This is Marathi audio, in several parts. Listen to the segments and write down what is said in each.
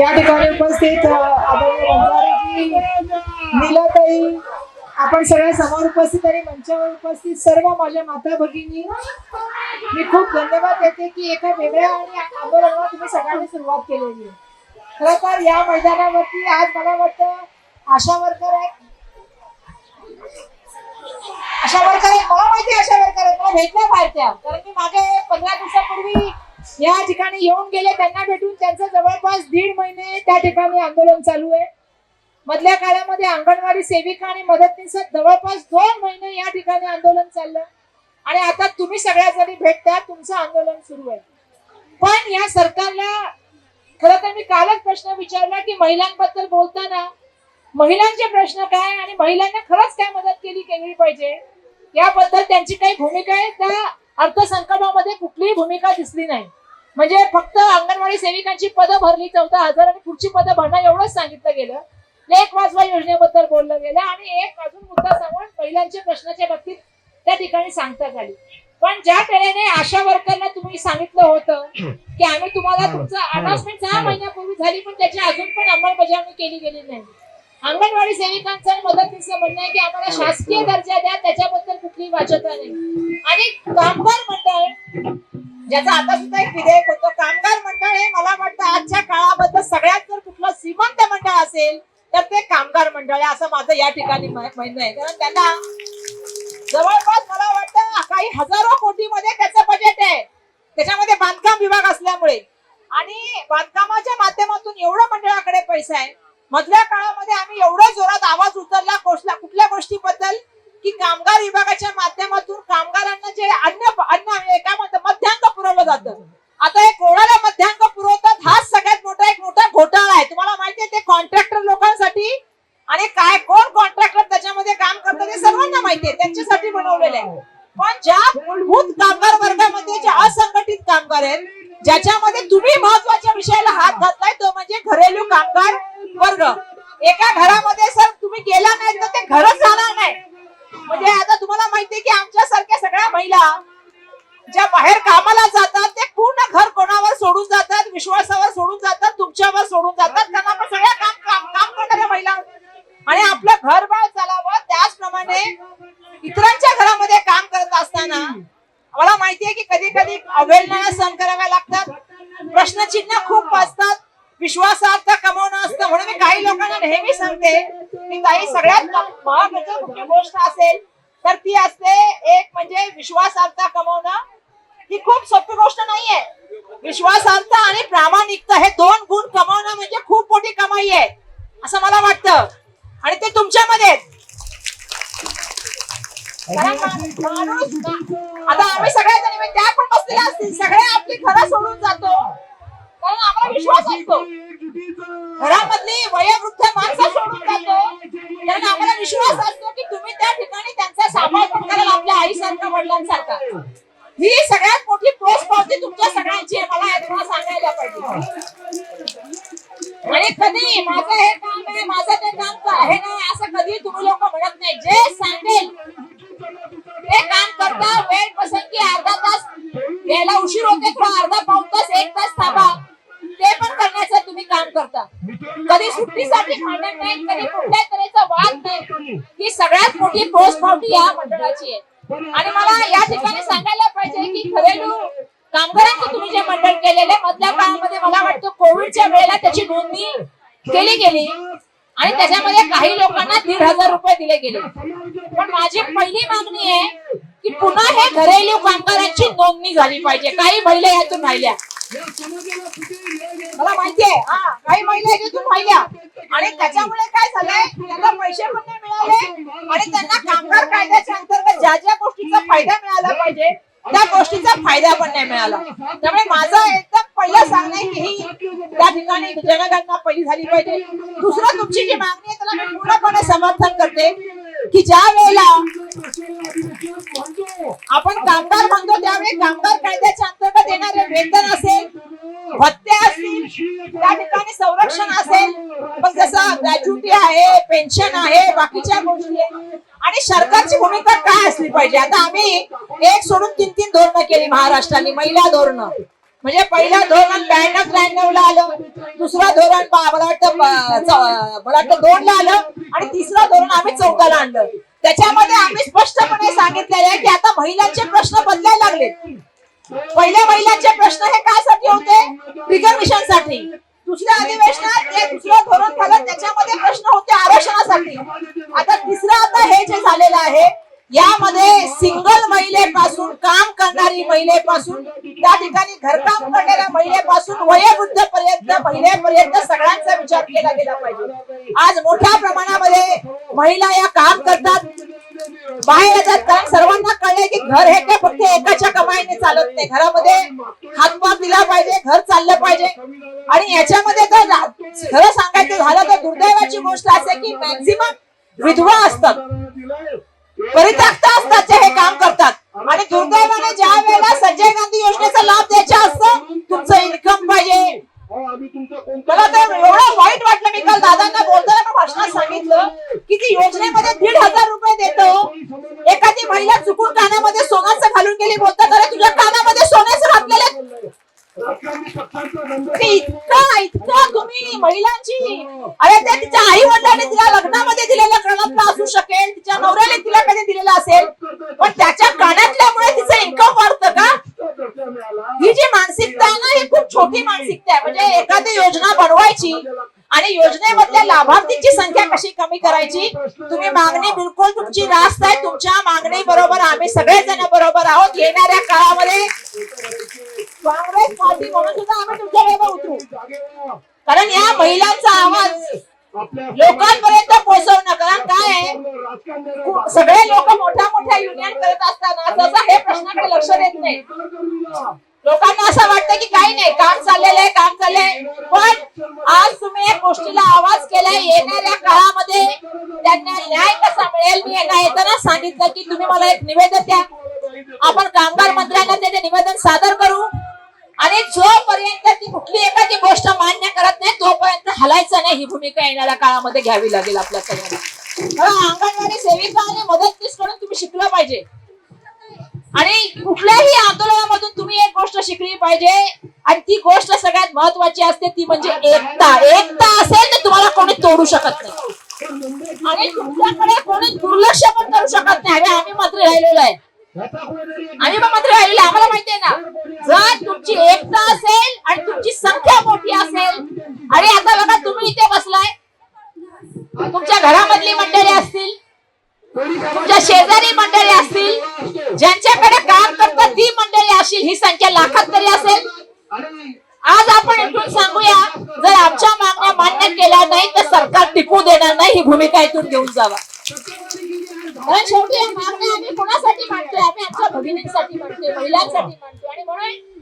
या ठिकाणी उपस्थित अ, नीलाताई आपण सगळ्या समोर उपस्थित आणि मंचावर उपस्थित सर्व माझ्या माता भगिनी. मी खूप धन्यवाद देते की एका वेगळ्या आणि आंदोलनाला तुम्ही सगळ्यांनी सुरुवात केलेली आहे. खरं तर या मैदानावरती आज मला वाटतं आशा वर्कर आहे. आशा वर्कर आहे. मला माहिती आशा वर्कर आहेत मला भेटल्या पाहिजे कारण मी मागे पंधरा दिवसापूर्वी या ठिकाणी येऊन गेले त्यांना भेटून त्यांचं जवळपास दीड महिने त्या ठिकाणी आंदोलन चालू आहे. मधल्या काळामध्ये अंगणवाडी सेविका आणि मदतनीस जवळपास दोन महिने या ठिकाणी आंदोलन चाललं. आणि आता तुम्ही सगळ्या जणी भेटता तुमचं आंदोलन सुरू आहे. पण या सरकारला खर तर मी कालच प्रश्न विचारला की महिलांबद्दल बोलताना महिलांचे प्रश्न काय आणि महिलांना खरंच काय मदत केली केली पाहिजे? याबद्दल त्यांची काही भूमिका आहे का? अर्थसंकल्पामध्ये कुठलीही भूमिका दिसली नाही. म्हणजे फक्त अंगणवाडी सेविकांची पदं भरली चौदा हजार आणि पुढची पदं भरणं एवढंच सांगितलं गेलं. लेख वाचवा योजनेबद्दल बोललं गेलं आणि एक अजून मुद्दा सांगून महिलांच्या प्रश्नाच्या बाबतीत त्या ठिकाणी सांगण्यात आली पण ज्या तऱ्हेने आशा वर्करला तुम्ही सांगितलं होतं की आम्ही तुम्हाला तुमचं अनाउन्समेंट सहा महिन्यापूर्वी झाली पण त्याची अजून पण अंमलबजावणी केली गेली नाही. अंगणवाडी सेविकांचं मदतीचं म्हणणं आहे की आम्हाला शासकीय दर्जा द्या त्याच्याबद्दल कुठलीही वाच्यता नाही. आणि कामगार मंडळ ज्याचं आता सुद्धा एक विधेयक होतं कामगार मंडळ हे मला वाटतं आजच्या काळाबद्दल सगळ्यात जर कुठलं श्रीमंत मंडळ असेल तर ते कामगार मंडळ आहे असं माझं या ठिकाणी म्हणणं आहे. कारण त्यांना जवळपास मला वाटतं काही हजारो कोटीमध्ये त्याचं बजेट आहे. त्याच्यामध्ये बांधकाम विभाग असल्यामुळे. आणि बांधकामाच्या माध्यमातून एवढं मंडळाकडे पैसा आहे मधल्या काळामध्ये आम्ही एवढा जोरात आवाज उचलला कोसला कुठल्या गोष्टीबद्दल? की कामगार विभागाच्या माध्यमातून कामगारांना जे अन्न अन्न काय म्हणतात मध्यांक पुरवलं जातं. आता हे कोणाला मध्यांक पुरवतात? हाच सगळ्यात मोठा एक मोठा घोटाळा आहे. तुम्हाला माहितीये ते कॉन्ट्रॅक्टर लोकांसाठी आणि काय कोण कॉन्ट्रॅक्टर त्याच्यामध्ये काम करतात हे सर्वांना माहितीये त्यांच्यासाठी बनवलेलं आहे. पण ज्या मूलभूत कामगार वर्गामध्ये जे असंघटित कामगार आहेत ज्याच्यामध्ये तुम्ही महत्त्वाच्या विषयाला हात घातलाय तो म्हणजे घरेलू कामगार वर्ग. एका घरामध्ये सर तुम्ही गेला नाही तर ते घरच राहणार नाही. म्हणजे आता तुम्हाला माहितीये की आमच्या सारख्या सगळ्या महिला ज्या बाहेर कामाला जातात ते पूर्ण घर कोणावर सोडून जातात विश्वासावर सोडून जातात तुमच्यावर सोडून जातात. त्यांना आपण सगळ्या काम काम काम करणाऱ्या महिला. आणि आपलं घर बाळ चालावं त्याचप्रमाणे इतरांच्या घरामध्ये काम करत असताना मला माहितीये की कधी कधी अवहेलना सहन कराव्या लागतात. प्रश्नचिन्ह खूप असतात. विश्वासार्थ कम काही लोकांना नेहमी सांगते की ताई सगळ्यात महत्वाची म्हणजे कुठली गोष्ट असेल तर ती असते एक म्हणजे विश्वासार्थ कमवणं. ही खूप सोपी गोष्ट नाहीये. विश्वासार्थ आणि प्रामाणिकता हे दोन गुण कमवणं म्हणजे खूप मोठी कमाई आहे असं मला वाटतं. आणि ते तुमच्यामध्ये आहेत. आता आम्ही सगळ्या जणी त्या पण बसलेल्या असतील. सगळे आपली घरं सोडून जातो. कारण आम्हाला विश्वास असतो. घरामधली वयोवृद्ध माणसं सोडून जातो. कारण आम्हाला विश्वास असतो की तुम्ही त्या ठिकाणी त्यांचा सांभाळ पण कराल आपल्या आईसारखा वडिलांसारखा. ही सगळ्यात मोठी पोस्ट पावती तुमच्या सगळ्यांची आहे. मला तुम्हाला सांगायला पाहिजे. आणि कधी माझं हे काम आहे माझं ते काम आहे नाही असं कधी तुम्ही लोक म्हणत नाही. जे सांगेल ते काम करता वेळ पसंती अर्धा तास यायला उशीर होते थोडा अर्धा पाऊण तास एक तास थांबा ते पण करण्याचं तुम्ही काम करता कधी सुट्टीसाठी भांडण नाही कधी कुठल्या तऱ्हेचा वाद नाही. ही सगळ्यात मोठी पोस्ट पावती या मंडळाची आहे. आणि मला या ठिकाणी सांगायला पाहिजे की घरेलू कामगारांचं तुम्ही जे मंडळ केलेलं आहे मधल्या काळामध्ये मला वाटतं कोविडच्या वेळेला त्याची नोंदणी केली गेली. आणि त्याच्यामध्ये काही लोकांना दीड हजार रुपये दिले गेले. पण माझी पहिली मागणी आहे की पुन्हा हे घरेलू कामगारांची नोंदणी झाली पाहिजे. काही महिला यातून राहिल्या. मला माहितीये हा काही महिला याच्यातून पाहिल्या आणि त्याच्यामुळे काय झालंय? त्यांना पैसे पण नाही मिळाले. आणि त्यांना कामगार कायद्याच्या अंतर्गत ज्या ज्या गोष्टीचा फायदा मिळाला पाहिजे त्या गोष्टीचा फायदा पण नाही मिळाला. त्यामुळे माझं एकदम पहिलं सांगणं आहे की ही त्या ठिकाणी जनगणना पहिली झाली पाहिजे. दुसरं तुमची जी मागणी आहे त्याला मी पूर्णपणे समर्थन करते की ज्या वेळेला आपण कामगार म्हणतो त्यावेळी कामगार कायद्याच्या अंतर्गत येणारे वेतन असेल त्या ठिकाणी संरक्षण असेल पण जसं ग्रॅच्युटी आहे पेन्शन आहे बाकीच्या गोष्टी आणि सरकारची भूमिका काय असली पाहिजे? आता आम्ही एक सोडून तीन तीन धोरणं केली महाराष्ट्राने. महिला धोरणं म्हणजे पहिलं धोरण ब्याण्णव त्र्याण्णव ला आलं दुसरं धोरण मला वाटतं मला वाटतं दोन ला आलं आणि तिसरं धोरण आम्ही चौकाला आणलं. त्याच्यामध्ये आम्ही स्पष्टपणे सांगितलेलं आहे की आता महिलांचे प्रश्न बदलायला लागले पहिल्या महिलांचे प्रश्न हे कासाठी होते? रिझर्वेशनसाठी दुसऱ्या अधिवेशनात जे दुसरं धोरण झालं त्याच्यामध्ये प्रश्न होते आरक्षणासाठी. आता तिसरं आता हे जे झालेलं आहे यामध्ये सिंगल महिलेपासून काम करणारी महिलेपासून त्या ठिकाणी घरकाम करणाऱ्या महिलेपासून वयोवृद्ध पर्यंत महिलेपर्यंत सगळ्यांचा विचार केला गेला पाहिजे. आज मोठ्या प्रमाणामध्ये महिला या काम करतात बाहेर येतात कारण सर्वांना कळलंय की घर हे काय फक्त एकाच्या कमाईने चालत नाही. घरामध्ये हातभार दिला पाहिजे घर चाललं पाहिजे. आणि याच्यामध्ये तर खरं सांगायचं झालं तर दुर्दैवाची गोष्ट असे की मॅक्झिमम विधवा असतात. परित्यक्त असतात जे हे काम करतात. आणि दुर्दैवाने ज्या वेळेला संजय गांधी योजनेचा लाभ द्यायचा असतं तुमचं इन्कम पाहिजे. मला तर एवढं वाईट वाटलं मी काल दादांना बोलताना पण भाषणात सांगितलं की ती योजनेमध्ये दीड हजार रुपये देतो. एखादी महिला चुकून कानामध्ये सोन्याचं घालून गेली बोलतात अरे तुझ्या कानामध्ये सोन्याचं घातलेलं आहे." ते इतकं इतकं तुम्ही महिलांची. अरे ते तिच्या आई वडिलांनी तिला लग्नामध्ये दिलेलं कळतलं असू शकेल तिच्या नवऱ्याने तिला कधी दिलेलं असेल पण त्याच्या कानातल्यामुळे तिचं इन्कम वाढतं का? ही जी मानसिकता आहे ना छोटी मानसिकता आहे. म्हणजे एखादी योजना बनवायची आणि योजनेमधल्या लाभार्थीची संख्या कशी कमी करायची? तुम्ही मागणी बिलकुल तुमची रास्त आहे. तुमच्या मागणी बरोबर आम्ही सगळेजण बरोबर आहोत. येणाऱ्या काळामध्ये काँग्रेस पार्टी म्हणून सुद्धा आम्ही तुमच्या उतरू. कारण या महिलांचा आवाज लोकांपर्यंत पोहोचवणं कारण काय आहे? सगळे लोक मोठ्या मोठ्या युनियन करत असताना हे प्रश्नाकडे लक्ष देत नाही लोकांना असं वाटतं की काही नाही काम चाललेलं आहे काम चाललंय. पण आज तुम्ही एक गोष्टीला आवाज केलाय येणाऱ्या काळामध्ये त्यांना न्याय कसा मिळेल मी एका येताना सांगितलं की तुम्ही मला एक निवेदन द्या. आपण कामगार मंत्र्यांना त्याचे निवेदन सादर करू. आणि जोपर्यंत ती कुठली एखादी गोष्ट मान्य करत नाही तोपर्यंत हलायचं नाही. ही भूमिका येणाऱ्या काळामध्ये घ्यावी लागेल आपल्या सगळ्यांना अंगणवाडी सेविका आणि मदतनीस करून तुम्ही शिकलं पाहिजे. आणि कुठल्याही आंदोलनामधून तुम्ही एक गोष्ट शिकली पाहिजे. आणि ती गोष्ट सगळ्यात महत्वाची असते ती म्हणजे एकता. एकता असेल तर तुम्हाला कोणी तोडू शकत नाही. आणि तुमच्याकडे कोणी दुर्लक्ष पण करू शकत नाही. आणि आम्ही मात्र राहिलेलो आहे. आम्ही मात्र राहिलेलो आहे. आम्हाला माहितीये ना जर तुमची एकता असेल आणि तुमची संख्या मोठी असेल आणि आता बघा तुम्ही इथे बसलाय. तुमच्या घरामधली मंडळी असतील तुमच्या शेजारी मंडळी असतील ज्यांच्याकडे काम करतात ती मंडळी असतील. ही संख्या लाखात तरी असेल. आज आपण इथून सांगूया जर आमच्या मागण्या मान्य केल्या नाही तर सरकार टिकू देणार नाही ही भूमिका इथून घेऊन जावा. कारण शेवटी मागण्या आम्ही कोणासाठी मांडतोय? आम्ही आमच्या भगिनींसाठी मांडतोय महिलांसाठी मांडतोय. आणि म्हणून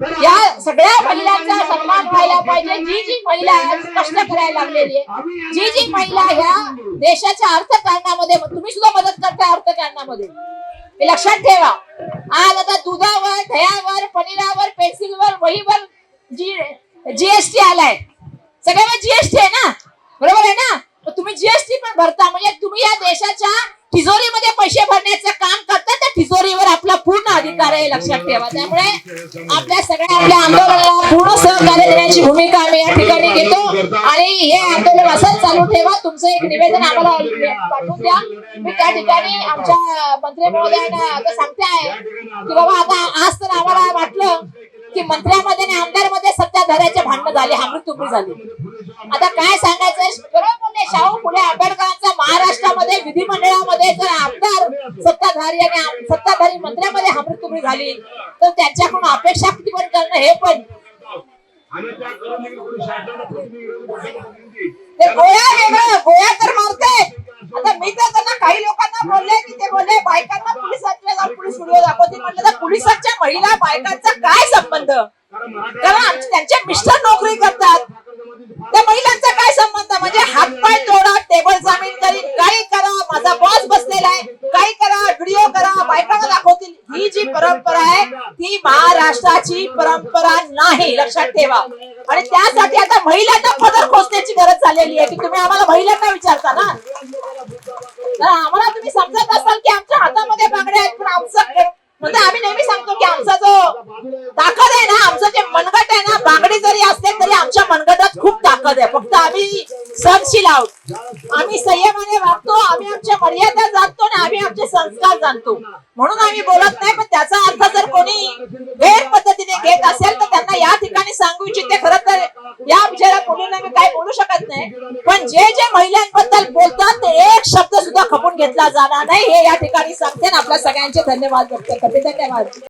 या सगळ्या महिलांचा सन्मान व्हायला पाहिजे. जी जी महिला कष्ट करायला लागलेली आहे. जी जी महिला ह्या देशाच्या अर्थकारणामध्ये तुम्ही सुद्धा मदत करता अर्थकारणामध्ये. हे लक्षात ठेवा. आज आता दुधावर दह्यावर पनीरावर पेन्सिलवर वहीवर जी जीएसटी आलाय. सगळ्यावर जीएसटी आहे ना? बरोबर आहे ना? तर तुम्ही जीएसटी पण भरता. म्हणजे तुम्ही या देशाच्या तिजोरीमध्ये पैसे भरण्याचं काम करता त्या तिजोरीवर आपला पूर्ण अधिकार आहे लक्षात ठेवा. त्यामुळे आपल्या सगळ्या आपल्या आंदोलनाला पूर्ण सहकार्य देण्याची भूमिका आम्ही या ठिकाणी घेतो. आणि हे आंदोलन असंच चालू ठेवा. तुमचं एक निवेदन आम्हाला पाठवून द्या. मी त्या ठिकाणी आमच्या मंत्री महोदयांना आता सांगते आहे की बाबा आता आज तर आम्हाला वाटलं की मंत्र्यामध्ये आणि आमदारमध्ये सत्ताधाऱ्याचे भांडणं झाले हमरी झाली. आता काय सांगायचं बरोबर शाहू फुले आंबेडकरांचा सत्ताधारी आणि सत्ताधारी मंत्र्यामध्ये हमरी झाली तर त्यांच्याकडून अपेक्षा किती पण करणं हे पण. ते गोळ्या वेगळं गोळ्या तर मारतायत आता मी तर त्यांना काही लोकांना बोलले की ते बोलले बायकांना पोलिसांच्या पोलीस व्हिडिओ दाखवते म्हटलं तर पोलिसांच्या महिला बायकांचा काय संबंध? कारण आमचे- त्यांचे मिस्टर नोकरी करतात. त्या महिलांचा काय संबंध? म्हणजे हातपाय तोडा टेबल जामीन करीन काही करा माझा बॉस बसलेला आहे काही करा व्हिडिओ करा बायकांना दाखवतील. ही जी परंपरा आहे ती महाराष्ट्राची परंपरा नाही लक्षात ठेवा. आणि त्यासाठी आता महिलांना पदर खोचण्याची गरज झालेली आहे की तुम्ही आम्हाला महिलांना विचारता ना? तर आम्हाला तुम्ही समजत असाल की आमच्या हातामध्ये बांगड्या आहेत पण आमचं म्हणजे आम्ही नेहमी सांगतो की आमचा जो ताकद आहे ना आमचं जे मनगट आहे ना बांगडी जरी असते तरी आमच्या मनगटात आम्ही सहनशील आहोत. आम्ही संयमाने वागतो आम्ही आमच्या मर्यादा जाणतो आणि आम्ही आमचे संस्कार जाणतो. म्हणून आम्ही बोलत नाही पण त्याचा अर्थ जर कोणी गैर पद्धतीने घेत असेल तर त्यांना या ठिकाणी सांगू इच्छिते. खरं तर या बिचारा मुलींना मी काही बोलू शकत नाही. पण जे जे महिलांबद्दल बोलतात ते एक शब्द सुद्धा खपून घेतला जाणार नाही. हे या ठिकाणी सांगते ना आपल्या सगळ्यांचे धन्यवाद व्यक्त करते. धन्यवाद.